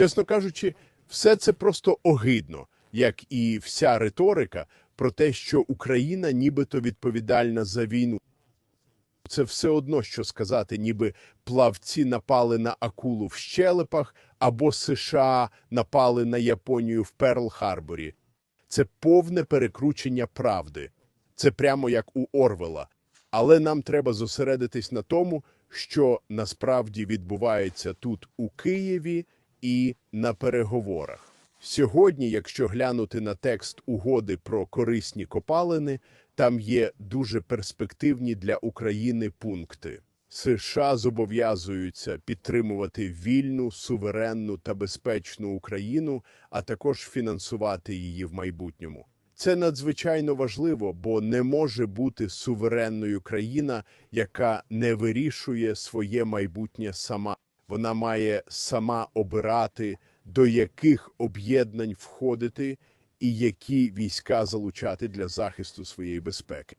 Чесно кажучи, все це просто огидно, як і вся риторика про те, що Україна нібито відповідальна за війну. Це все одно, що сказати, ніби плавці напали на акулу в щелепах, або США напали на Японію в Перл-Харборі. Це повне перекручення правди. Це прямо як у Орвела. Але нам треба зосередитись на тому, що насправді відбувається тут у Києві і на переговорах. Сьогодні, якщо глянути на текст угоди про корисні копалини, там є дуже перспективні для України пункти. США зобов'язуються підтримувати вільну, суверенну та безпечну Україну, а також фінансувати її в майбутньому. Це надзвичайно важливо, бо не може бути суверенною країна, яка не вирішує своє майбутнє сама. Вона має сама обирати, до яких об'єднань входити і які війська залучати для захисту своєї безпеки.